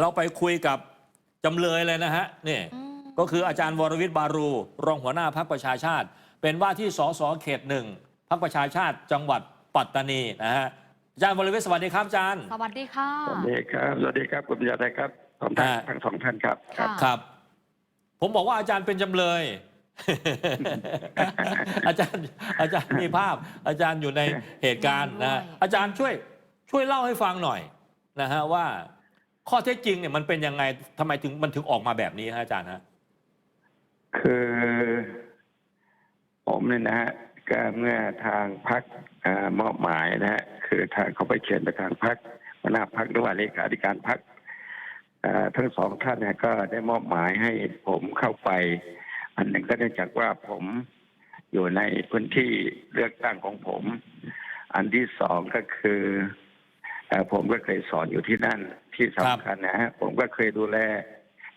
เราไปคุยกับจำเลยเลยนะฮะนี่อืมก็คืออาจารย์วรวิทย์บารู รองหัวหน้าพักประชาชาติ เป็นว่าที่สสเขตหนึ่งพักประชาชาติจังหวัดปัตตานีนะฮะอาจารย์วรวิทย์สวัสดีครับอาจารย์สวัสดีค่ะสวัสดีครับสวัสดีครับคุณยาไทยครับผมทั้งอ่าทั้งสองท่านครับค่ะครับ ผมบอกว่าอาจารย์เป็นจำเลย อาจารย์อาจารย์มีภาพ อาจารย์อยู่ในเหตุการณ์นะฮะด้วยอาจารย์ช่วย ช่วยเล่าให้ฟังหน่อยนะฮะว่า ข้อเท็จจริงเนี่ยมันเป็นยังไงทำไมถึงมันถึงออกมาแบบนี้ฮะอาจารย์ฮะคือ ผมเนี่ยนะฮะก็เมื่อทางพักมอบหมายนะฮะคือทางเขาไปเชิญไปทางพักหัวหน้าพักหรือว่าเลขาธิการพักทั้งสองท่านเนี่ยก็ได้มอบหมายให้ผมเข้าไป อันหนึ่งก็เนื่องจากว่าผมอยู่ในพื้นที่เลือกตั้งของผม อันที่สองก็คือเอ่อ ผมก็เคยสอนอยู่ที่นั่นที่สำคัญนะฮะผมก็เคยดูแล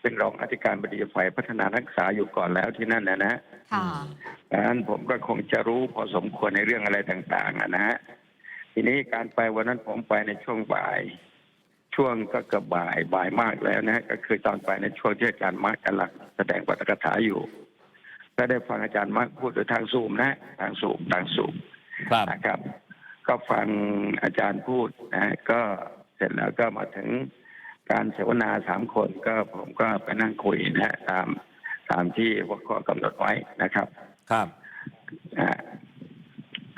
เป็นรองอธิการบดีฝ่ายพัฒนานักศึกษาอยู่ก่อนแล้วที่นั่นนะนะค่ะดังนั้นผมก็คงจะรู้พอสมควรในเรื่องอะไรต่างๆอะนะฮะทีนี้การไปวันนั้นผมไปในช่วงบ่าย ช่วงก็เกือบบ่ายบ่ายมากแล้วนะฮะก็คือตอนไปในช่วงที่อาจารย์มาร์กกำลังแสดงปาฐกถาอยู่ก็ได้ฟังอาจารย์มาร์กพูดโดยทางซูมนะ ทางซูมทางซูมครับนะครับ ก็ฟังอาจารย์พูดนะฮะก็เสร็จแล้วก็มาถึงการเสวนาสามคนก็ผมก็ไปนั่งคุยนะฮะตามตามที่หัวข้อกำหนดไว้นะครับ ครับอ่า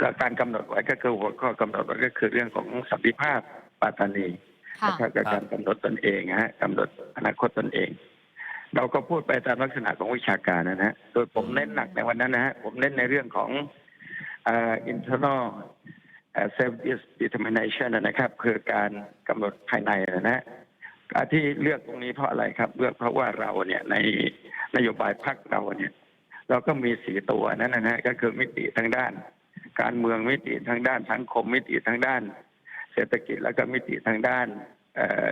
ก็การกำหนดไว้ก็คือหัวข้อกำหนดไว้ก็คือเรื่องของสันติภาพปัตตานีค่ะนะครับกับการกำหนดตนเองนะฮะกำหนดอนาคตตนเอง เราก็พูดไปตามลักษณะของวิชาการนะฮะโดยผมเน้นหนักในวันนั้นนะฮะผมเน้นในเรื่องของเอ่อ internal เอ่อ self determination นะครับ คือการกำหนดภายในนะฮะการที่เลือกตรงนี้เพราะอะไรครับ เลือกเพราะว่าเราเนี่ยในนโยบายพรรคเราเนี่ย เราก็มีสีตัวนั้นนะฮะก็คือมิติทางด้าน การเมืองมิติทางด้านสังคมมิติทางด้าน เศรษฐกิจแล้วก็มิติทางด้านเอ่อ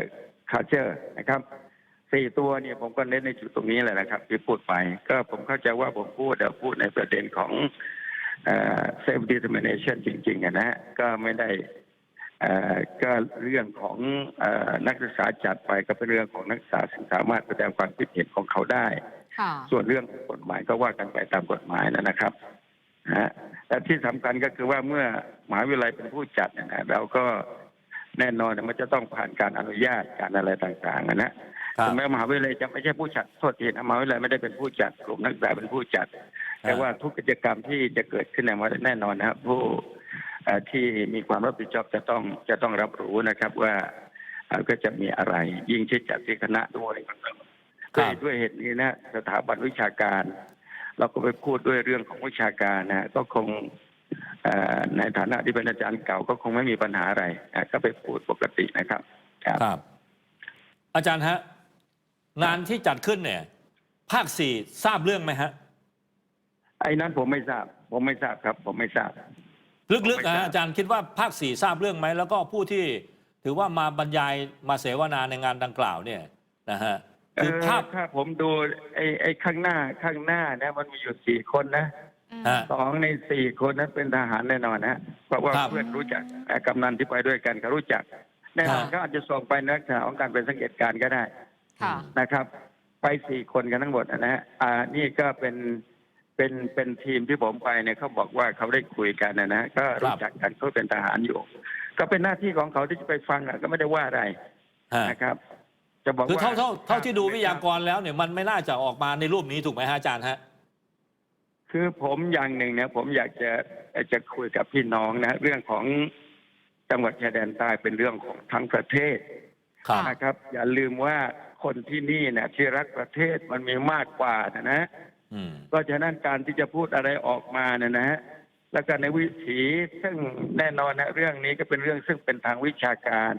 culture นะครับสี่ตัวเนี่ยผมก็เน้นในจุดตรงนี้แหละนะครับ ที่พูดไป ก็ผมเข้าใจว่าผมพูดเดี๋ยวพูดในประเด็นของ เอ่อ self determination จริงๆอะนะฮะก็ไม่ได้เอ่อก็เรื่องของเอ่อนักศึกษาจัดไปก็เป็นเรื่องของนักศึกษาซึ่งสามารถแสดงความคิดเห็นของเขาได้ค่ะส่วนเรื่องของกฎหมายก็ว่ากันไปตามกฎหมายนะนะครับนะฮะแต่ที่สำคัญก็คือว่าเมื่อมหาวิทยาลัยเป็นผู้จัดเนี่ยนะเราก็แน่นอนมันจะต้องผ่านการอนุญาตการอะไรต่างๆอะนะครับถึงแม้มหาวิทยาลัยจะไม่ใช่ผู้จัดโทษทีนะมหาวิทยาลัยไม่ได้เป็นผู้จัดกลุ่มนักศึกษาเป็นผู้จัด แต่ว่าทุกกิจกรรมที่จะเกิดขึ้นในมหาวิทยาลัยแน่นอนนะครับ ผู้เอ่อที่มีความรับผิดชอบจะต้องจะต้องรับรู้นะครับว่าเอ่อก็จะมีอะไร ยิ่งที่จัดที่คณะด้วยครัด้วยบด้วยเหตุนี้นะสถาบันวิชาการ เราก็ไปพูดด้วยเรื่องของวิชาการนะก็คงเอ่อในฐานะที่เป็นอาจารย์เก่าก็คงไม่มีปัญหาอะไรนะก็ไปพูดปกตินะครับครับครับ อาจารย์ฮะงานที่จัดขึ้นเนี่ย ภาคสี่ทราบเรื่องไหมฮะ ไอ้นั้นผมไม่ทราบ ผมไม่ทราบครับ ผมไม่ทราบ ลึกๆนะฮะอาจารย์คิดว่าภาคสี่ทราบเรื่องไหม แล้วก็ผู้ที่ถือว่ามาบรรยายมาเสวนาในงานดังกล่าวเนี่ยนะฮะคือเออภาพถ้าผมดูไอ้ไอ้ข้างหน้าข้างหน้านะมันมีอยู่สี่คนนะอืมฮะสองในสี่คนนั้นเป็นทหารแน่นอนนะเพราะว่าครับเพื่อนรู้จักเอ่อกำนันที่ไปด้วยกันเขารู้จักแน่นอนครับเขาอาจจะส่งไปในลักษณะของการเป็นสังเกตการณ์ก็ได้ค่ะนะครับ ไปสี่คนกันทั้งหมดนะฮะอ่านี่ก็เป็น เป็นเป็นทีมที่ผมไปเนี่ยเขาบอกว่าเขาได้คุยกันนะนะก็รู้จักกันเขาเป็นทหารอยู่ ก็เป็นหน้าที่ของเขาที่จะไปฟังอะก็ไม่ได้ว่าอะไรฮะนะครับ จะบอกคือว่าเท่าเท่าเท่าที่ดูวิทยากรแล้วเนี่ยมันไม่น่าจะออกมาในรูปนี้ถูกไหมฮะอาจารย์ฮะคือผมอย่างหนึ่งเนี่ยผมอยากจะจะคุยกับพี่น้องนะ เรื่องของจังหวัดชายแดนใต้เป็นเรื่องของทั้งประเทศครับนะครับ อย่าลืมว่าคนที่นี่เนี่ยที่รักประเทศมันมีมากกว่านะนะ อืมเพราะฉะนั้นการที่จะพูดอะไรออกมาเนี่ยนะฮะแล้วก็ในวิถีซึ่งแน่นอนนะเรื่องนี้ก็เป็นเรื่องซึ่งเป็นทางวิชาการ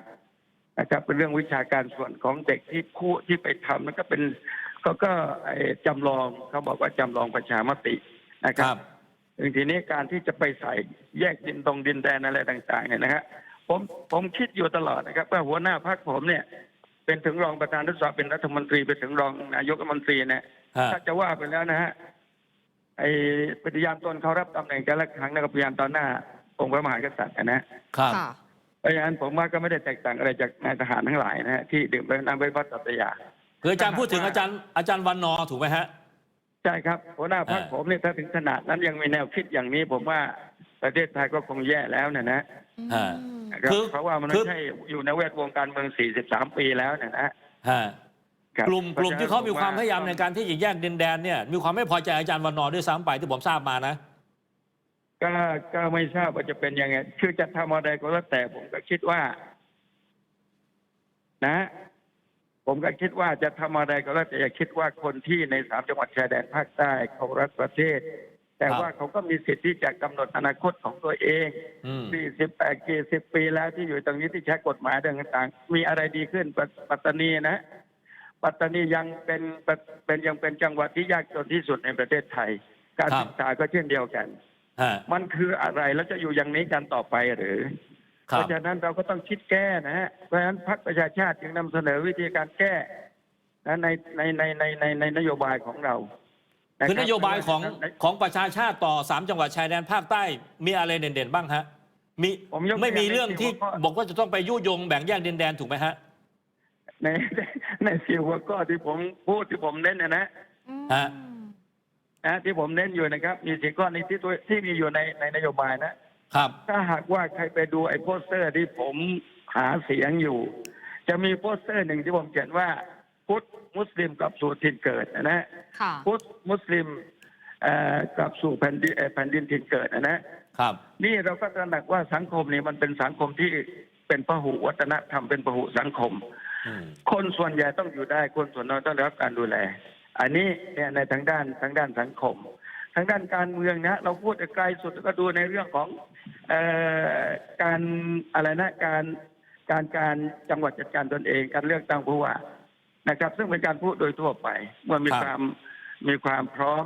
นะครับเป็นเรื่องวิชาการส่วนของเด็กที่พูดที่ไปทำนั่นก็เป็นก็ก็ไอ้จำลองเขาบอกว่าจำลองประชามตินะคครัรับบถึงทีนี้การที่จะไปใส่แยกดินตรงดินแดนอะไรต่างๆเนี่ยนะฮะผมผมคิดอยู่ตลอดนะครับว่าหัวหน้าพรรคผมเนี่ย เป็นถึงรองประธานรัฐสภาเป็นรัฐมนตรีไปถึงรองนายกรัฐมนตรีเนี่ยฮะ ถ้าจะว่าไปแล้วนะฮะไอ้ปฏิญาณตนเขารับตำแหน่งแต่ละครั้งนะครับปฏิญาณตอนหน้าองค์พระมหากษัตริย์นะครับค่ะเพราะฉะนั้นผมว่าก็ไม่ได้แตกต่างอะไรจากนายทหารทั้งหลายนะฮะที่ดื่มไปน้ำใบพัดสัตยาคืออาจารย์พูดถึงอาจารย์อาจารย์วันนอร์ถูกไหมฮะใช่ครับหัวหน้าพรรคอ่าผมเนี่ยถ้าถึงขนาดนั้นยังมีแนวคิดอย่างนี้ ผมว่าประเทศไทยก็คงแย่แล้วนะนะอ่านะครับคือเพราะว่ามันคืไม่อใช่อยู่ในแวดวงการเมือง 43 ปีแล้วนะนะฮะ ครับกลุ่มกลุ่มที่เขามีความพยายามในต้องการที่จะแยกดินแดนเนี่ยมีความไม่พอใจอาจารย์วันนอร์ด้วยซ้ำไปที่ผมทราบมานะก็ก็ไม่ทราบว่าจะเป็นยังไง คือจะทำอะไรก็แล้วแต่ผมก็คิดว่า นะ ผมก็คิดว่าจะทำอะไรก็แล้วแต่อย่าคิดว่าคนที่ในสามจังหวัดชายแดนภาคใต้เขารักประเทศ แต่ครับว่าเขาก็มีสิทธิ์ที่จะกำหนดอนาคตของตัวเองอืมสี่สิบแปดกี่สิบปีแล้วที่อยู่ตรงนี้ที่ใช้กฎหมายเรื่องต่างๆมีอะไรดีขึ้นปปัตตานีนะ ปัตตานียังเป็นเป็นเป็นยังเป็นจังหวัดที่ยากจนที่สุดในประเทศไทย การครับศึกษาก็เช่นเดียวกันฮะมันคืออะไรแล้วจะอยู่อย่างนี้กันต่อไปหรือครัเพบราะฉะนั้นเราก็ต้องคิดแก้นะฮะ เพราะฉะนั้นพรรคประชาชาติจึงนำเสนอวิธีการแก้นะในในในในในในนโยบายของเราะคือรับนโยบายของในของประชาชาติต่อสามจังหวัดชายแดนภาคใต้มีอะไรเด่นๆบ้างฮะ มีผมยกตัวไม่มีอย่างเรื่องที่ในหัวข้อบอกว่าจะต้องไปยุยงแบ่งแยกดินแดนถูกไหมฮะใน ในสี่หัวข้อที่ผมพูดที่ผมเน้นนะนะฮะ นะที่ผมเน้นอยู่นะครับ มีสี่ข้อนี้ที่ตัวที่มีอยู่ในในนโยบายนะ ครับ ถ้าหากว่าใครไปดูไอ้โปสเตอร์ที่ผมหาเสียงอยู่ จะมีโปสเตอร์หนึ่งที่ผมเขียนว่า พุทธมุสลิมกลับสู่ถิ่นเกิดนะนะค่ะ พุทธมุสลิมเอ่อกลับสู่แผ่นดินเอ่อแผ่นดินถิ่นเกิดนะนะครับ นี่เราก็ตระหนักว่าสังคมนี้มันเป็นสังคมที่เป็นพหุวัฒนธรรมเป็นพหุสังคมอืม คนส่วนใหญ่ต้องอยู่ได้ คนส่วนน้อยต้องได้รับการดูแล อันนี้เนี่ยในทางด้านทางด้านสังคม ทางด้านการเมืองนะเราพูดไกลสุดก็ดูในเรื่องของเออการอะไรนะการการการจังหวัดจัดการตนเองการเลือกตั้งผู้ว่านะครับ ซึ่งเป็นการพูดโดยทั่วไปเมื่อมีครับความมีความพร้อม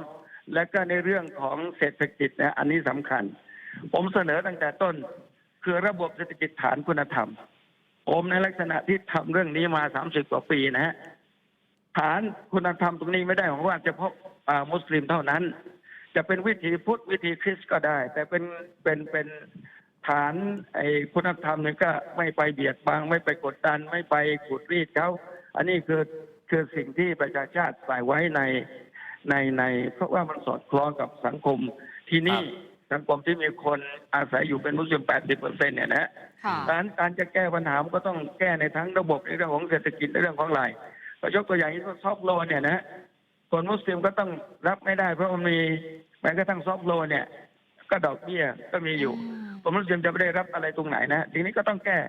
และก็ในเรื่องของเศรษฐกิจนะอันนี้สำคัญ ผมเสนอตั้งแต่ต้น คือระบบเศรษฐกิจฐานคุณธรรม ผมในลักษณะที่ทำเรื่องนี้มาสามสิบกว่าปีนะฮะฐานคุณธรรมตรงนี้ไม่ได้ของว่าเฉพาะมุสลิมเท่านั้น จะเป็นวิถีพุทธวิถีคริสต์ก็ได้ แต่เป็นเป็นเป็นฐานไอ้คุณธรรมเนี่ยก็ไม่ไปเบียดบังไม่ไปกดดัน ไม่ไปขูดรีดเขาอันนี้คือคือสิ่งที่ประชาชาติใส่ไว้ในในใน เพราะว่ามันสอดคล้องกับสังคมที่นี่ สังคมที่มีคนอาศัยอยู่เป็นมุสลิมแปดสิบเปอร์เซ็นเนี่ยนะฮะค่ะดังนั้นการจะแก้ปัญหามันก็ต้องแก้ในทั้งระบบในเรื่องของเศรษฐกิจในเรื่องของอะไรก็ยกตัวอย่างที่ซอฟต์โลนเนี่ยนะคนมุสลิมก็ต้องรับไม่ได้เพราะมันมีแม้กระทั่งซอฟต์โลนเนี่ย ก็ดอกเบี้ยก็มีอยู่คนมุสลิมจะไม่ได้รับอะไรตรงไหนนะทีนี้ก็ต้องแก้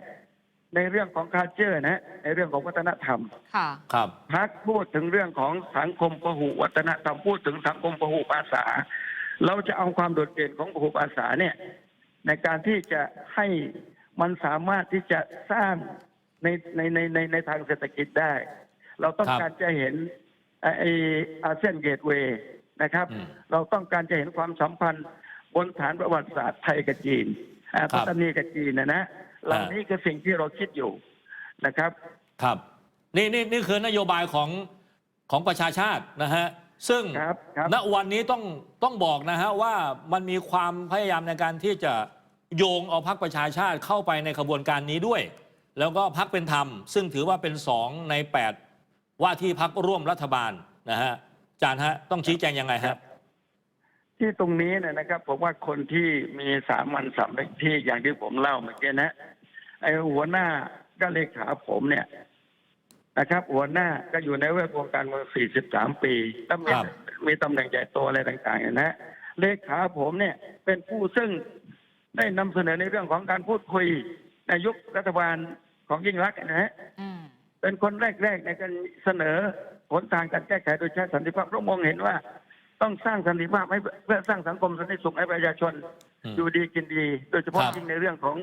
ในเรื่องของคาเจอร์นะในเรื่องของวัฒนธรรม ค่ะ ครับ พักพูดถึงเรื่องของสังคมพหุวัฒนธรรมพูดถึงสังคมพหุภาษา เราจะเอาความโดดเด่นของพหุภาษาเนี่ยในการที่จะให้มันสามารถที่จะสร้างในในในในในทางเศรษฐกิจได้ เราต้องครับการจะเห็นไอ้ไอ้อาเซียนเกตเวย์นะครับอืมเราต้องการจะเห็นความสัมพันธ์บนฐานประวัติศาสตร์ไทยกับจีนอ่าครับปัตตานีกับจีนนะนะเหล่านี้คือสิ่งที่เราคิดอยู่นะครับ ครับ นี่นี่นี่คือนโยบายของของประชาชาตินะฮะ ซึ่งครับครับณวันนี้ต้องต้องบอกนะฮะว่ามันมีความพยายามในการที่จะโยงเอาพักประชาชาติเข้าไปในขบวนการนี้ด้วย แล้วก็พักเป็นธรรม ซึ่งถือว่าเป็นสองใน 8 ว่าที่พักร่วมรัฐบาลนะฮะอาจารย์ฮะต้องชี้แจงยังไงฮะที่ตรงนี้เนี่ยนะครับผมว่าคนที่มีสามัญสำนึกที่อย่างที่ผมเล่าเมื่อกี้นะไอ้หัวหน้าก็เลขาผมเนี่ย นะครับหัวหน้าก็อยู่ในแวดวงการเมือง43 ปีแล้วมีครับมีตำแหน่งใหญ่โตอะไรต่างๆเนี่ยนะเลขาผมเนี่ยเป็นผู้ซึ่งได้นำเสนอในเรื่องของการพูดคุยในยุครัฐบาลของยิ่งรักษณ์นะฮะ อืม เป็นคนแรก ๆ ในการเสนอหนทางการแก้ไขโดยใช้สันติภาพเพราะมองเห็นว่า ต้องสร้างสันติภาพให้เพื่อสร้างสังคมสันติสุขให้ประชาชนอืมอยู่ดีกินดี โดยเฉพาะครับ ยิ่งในเรื่องของ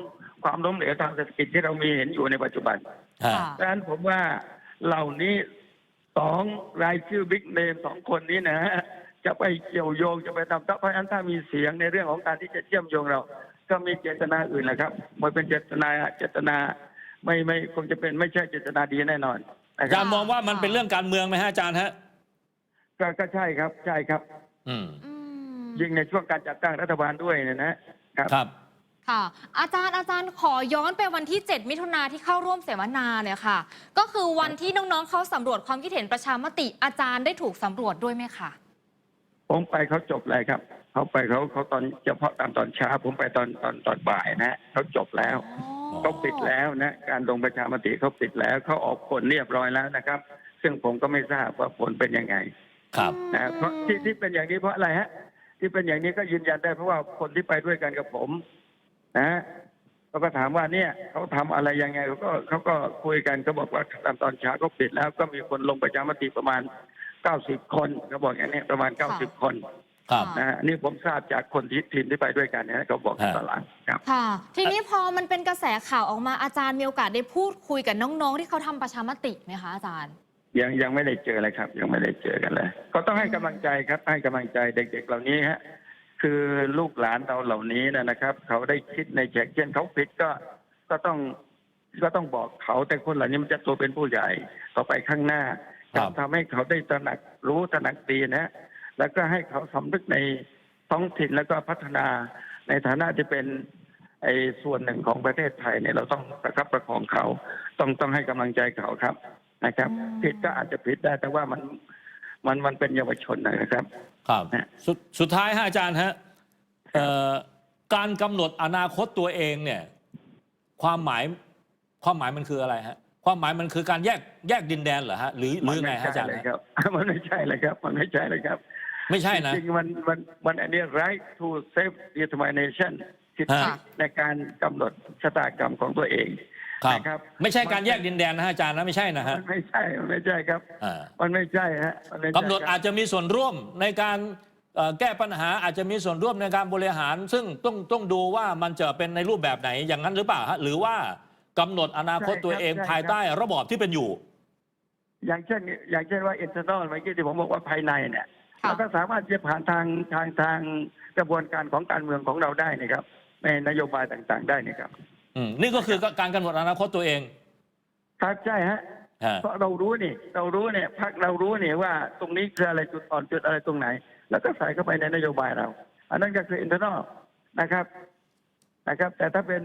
ความล้มเหลวทางเศรษฐกิจที่เรามีเห็นอยู่ในปัจจุบันฮะค่ะดังนั้นผมว่า เหล่านี้สองรายชื่อบิ๊กเนมสองคนนี้นะฮะจะไปเกี่ยวโยงจะไปทำเพราะฉะนั้นถ้ามีเสียงในเรื่องของการที่จะเชื่อมโยงเรา ก็มีเจตนาอื่นแหละครับมันเป็นเจตนาเจตนาไม่ไม่คงจะเป็นไม่ใช่เจตนาดีแน่นอนนะอาคจารับรย์มองว่ามันเป็นเรื่องการเมืองไหมฮะอาจารย์ฮะก็ก็ใช่ครับใช่ครับ อืม อืม ยิ่งในช่วงการจัดตั้งรัฐบาลด้วยเนี่ยนะครับ ครับ ค่ะ อาจารย์อาจารย์ขอย้อนไปวันที่ 7 มิถุนาที่เข้าร่วมเสวนาเนี่ยค่ะ ก็คือวันที่น้องๆเขาสำรวจความคิดเห็นประชามติอาจารย์ได้ถูกสำรวจด้วยไหมคะผมไปเขาจบเลยครับเขาไปเขาเขาตอนเฉพาะตามตอนเช้าผมไปตอนตอนตอนบ่ายนะเขาจบแล้วเขาปิดแล้วนะการลงประชามติเขาปิดแล้วเขาออกผลเรียบร้อยแล้วนะครับ ซึ่งผมก็ไม่ทราบว่าผลเป็นยังไง ครับนะเพราะที่ที่เป็นอย่างนี้เพราะอะไรฮะ ที่เป็นอย่างนี้ก็ยืนยันได้เพราะว่าคนที่ไปด้วยกันกับผม นะเขาก็ถามว่าเนี่ยเขาทำอะไรยังไงเขาก็เขาก็คุยกันเขาบอกว่าตอนตอนเช้าก็ปิดแล้วก็มีคนลงประชามติประมาณเก้าสิบคนเขาบอกอย่างนี้ประมาณเก้าสิบคนครับนะฮะนี่ผมทราบจากคนที่ทีมที่ไปด้วยกันนะเขาบอกฮะตอนหลังครับค่ะ ทีนี้พอมันเป็นกระแสข่าวออกมาอาจารย์มีโอกาสได้พูดคุยกับน้องๆ ที่เขาทำประชามติไหมคะอาจารย์ ยังยังไม่ได้เจอเลยครับ ยังไม่ได้เจอกันเลย ก็ต้องให้กำลังใจครับให้กำลังใจเด็ก ๆ เหล่านี้ฮะ คือลูกหลานเราเหล่านี้นะนะครับ เขาได้คิดในแจกเช่นเขาผิดก็ก็ต้องก็ต้องบอกเขาแต่คนเหล่านี้มันจะโตเป็นผู้ใหญ่ต่อไปข้างหน้าครับทำให้เขาได้ตระหนักรู้ตระหนักดีนะ แล้วก็ให้เขาสำนึกในท้องถิ่นแล้วก็พัฒนาในฐานะที่เป็นไอ้ส่วนหนึ่งของประเทศไทยเนี่ยเราต้องประคับประคองเขา ต้องต้องให้กำลังใจเขาครับนะครับอืมผิดก็อาจจะผิดได้แต่ว่ามัน มันมันเป็นเยาวชนนะครับ ครับฮะสุดสุดท้ายฮะอาจารย์ฮะเอ่อการกำหนดอนาคตตัวเองเนี่ย ความหมายความหมายมันคืออะไรฮะ ความหมายมันคือการแยกแยกดินแดนเหรอฮะหรือหรือไงฮะอาจารย์เลยฮะครับ มันไม่ใช่เลยครับ มันไม่ใช่เลยครับ ไม่ใช่นะ จริงๆมันมันมันอันนี้ right to self determination สิทธิฮะ ในการกำหนดชะตากรรมของตัวเอง ครับนะครับไม่ใช่การแยกดินแดนนะฮะอาจารย์นะไม่ใช่นะฮะมันไม่ใช่มันไม่ใช่ครับ อ่า มันไม่ใช่ฮะมันไม่ใช่กำหนดครับอาจจะมีส่วนร่วมในการเอ่อแก้ปัญหาอาจจะมีส่วนร่วมในการบริหาร ซึ่งต้องต้องดูว่ามันจะเป็นในรูปแบบไหนอย่างนั้นหรือเปล่าฮะหรือว่ากำหนดอนาคตตัวเองภายใต้ระบอบที่เป็นอยู่ อย่างเช่น อย่างเช่นว่า internal เมื่อกี้ที่ผมบอกว่าภายในเนี่ยค่ะ เราก็สามารถจะผ่านทางทางทางกระบวนการของการเมืองของเราได้นะครับในนโยบายต่างๆ ได้นะครับ อืมนี่ก็คือการกำหนดอนาคตตัวเองครับใช่ฮะฮะเพราะเรารู้นี่ เรารู้เนี่ยพักเรารู้เนี่ยว่าตรงนี้คืออะไรจุดอ่อนจุดอะไรตรงไหน แล้วก็ใส่เข้าไปในนโยบายเรา อันนั้นก็คือ internal นะครับนะครับ แต่ถ้าเป็น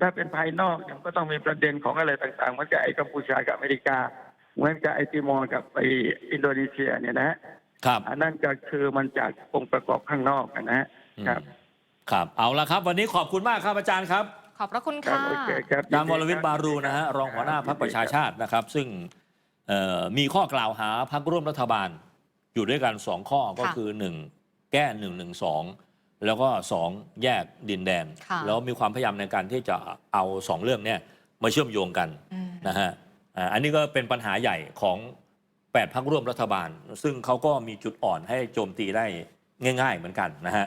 ถ้าเป็นภายนอกเนี่ยก็ต้องมีประเด็นของอะไรต่างๆเหมือนกับไอ้กัมพูชากับอเมริกา เหมือนกับไอ้ติมอร์กับไอ้อินโดนีเซียเนี่ยนะฮะครับอันนั้นก็คือมันจากองค์ประกอบข้างนอกอะนะฮะครับ ครับ เอาละครับ วันนี้ขอบคุณมากครับอาจารย์ครับ ขอบพระคุณครับค่ะโอเคครับอาจารย์วรวิทย์บารูนะฮะรองหัวหน้าพรรคประชาชาตินะครับ ซึ่งเอ่อมีข้อกล่าวหาพรรคร่วมรัฐบาล อยู่ด้วยกันสองข้อก็คือหนึ่งแก้หนึ่งหนึ่งสองแล้วก็สองแยกดินแดนค่ะแล้วมีความพยายามในการที่จะเอาสองเรื่องเนี้มาเชื่อมโยงกันอืมนะฮะอ่าอันนี้ก็เป็นปัญหาใหญ่ของแปดพักร่วมรัฐบาล ซึ่งเขาก็มีจุดอ่อนให้โจมตีได้ง่าย ๆ เหมือนกันนะฮะ